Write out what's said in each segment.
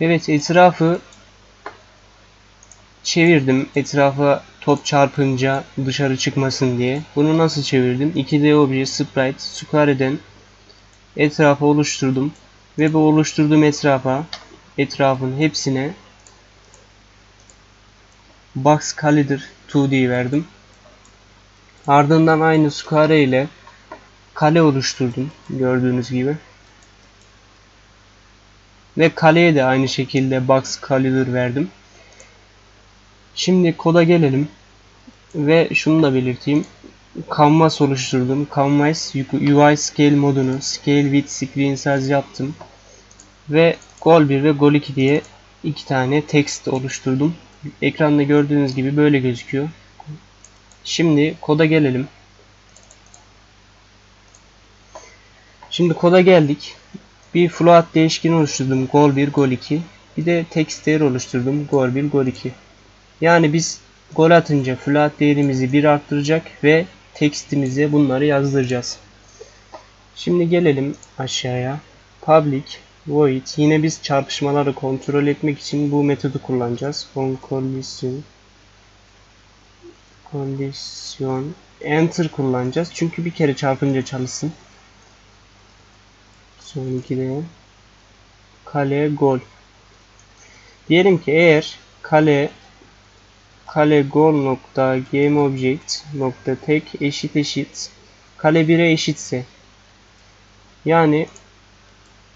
Evet etrafı çevirdim. Etrafa top çarpınca dışarı çıkmasın diye. Bunu nasıl çevirdim? 2D obje sprite square'den etrafa oluşturdum. Ve bu oluşturduğum etrafa etrafın hepsine box collider 2D verdim. Ardından aynı square ile kale oluşturdum gördüğünüz gibi. Ve kaleye de aynı şekilde box collider verdim. Şimdi koda gelelim. Ve şunu da belirteyim. Canvas oluşturdum. Canvas UI scale modunu scale with screen size yaptım. Ve gol 1 ve gol 2 diye iki tane text oluşturdum. Ekranda gördüğünüz gibi böyle gözüküyor. Şimdi koda gelelim. Şimdi koda geldik. Bir float değişkeni oluşturdum. Gol 1, gol 2. Bir de text değer oluşturdum. Gol 1, gol 2. Yani biz gol atınca float değerimizi 1 arttıracak ve tekstimize bunları yazdıracağız. Şimdi gelelim aşağıya. Public void. Yine biz çarpışmaları kontrol etmek için bu metodu kullanacağız. On collision condition enter kullanacağız. Çünkü bir kere çarpınca çalışsın. Son 2'de kale gol. Diyelim ki eğer kale kale gol nokta game object nokta tek eşit eşit kale 1'e eşitse yani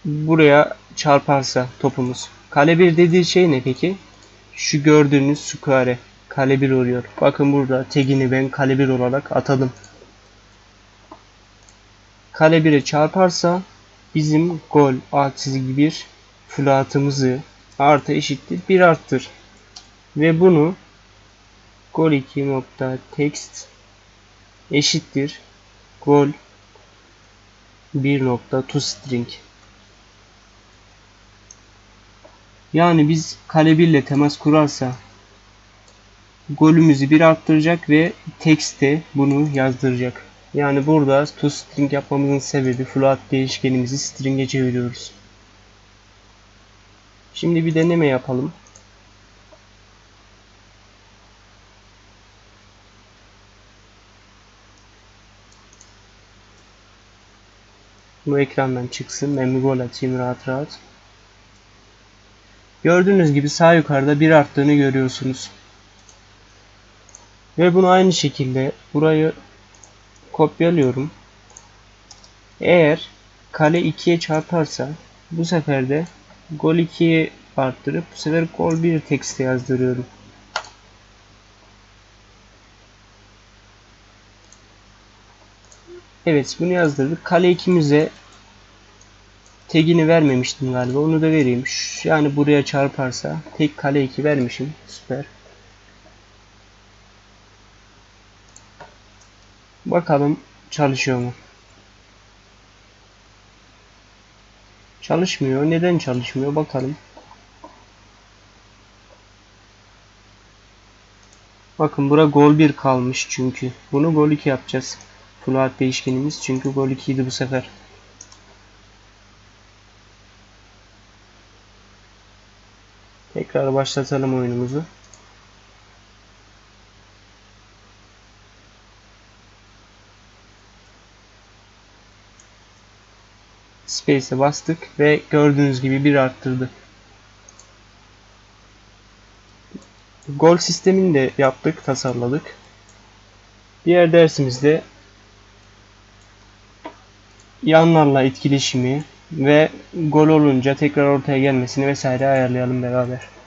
buraya çarparsa topumuz. Kale 1 dediği şey ne peki? Şu gördüğünüz square kale 1 oluyor. Bakın burada tagini ben kale 1 olarak atadım. Kale 1'e çarparsa bizim gol a çizgi 1 floatımızı artı eşittir 1 arttır. Ve bunu gol 2 nokta text eşittir gol 1 nokta toString yani biz kale 1 ile temas kurarsa golümüzü bir arttıracak ve text'e bunu yazdıracak. Yani burada toString yapmamızın sebebi float değişkenimizi string'e çeviriyoruz. Şimdi bir deneme yapalım. Bu ekrandan çıksın. Ben bir gol atayım rahat rahat. Gördüğünüz gibi sağ yukarıda bir arttığını görüyorsunuz. Ve bunu aynı şekilde burayı kopyalıyorum. Eğer kale 2'ye çarparsa bu sefer de gol 2'ye arttırıp bu sefer gol 1 tekste yazdırıyorum. Evet bunu yazdırdık. Kale 2'mize tagini vermemiştim galiba. Onu da vereyim. Yani buraya çarparsa tek kale 2 vermişim. Süper. Bakalım çalışıyor mu? Çalışmıyor. Neden çalışmıyor? Bakalım. Bakın bura gol 1 kalmış çünkü. Bunu gol 2 yapacağız. Float değişkenimiz çünkü gol 2 idi bu sefer. Tekrar başlatalım oyunumuzu. Space'e bastık ve gördüğünüz gibi bir arttırdı. Gol sistemini de yaptık, tasarladık. Diğer dersimizde yanlarla etkileşimi ve gol olunca tekrar ortaya gelmesini vesaire ayarlayalım beraber.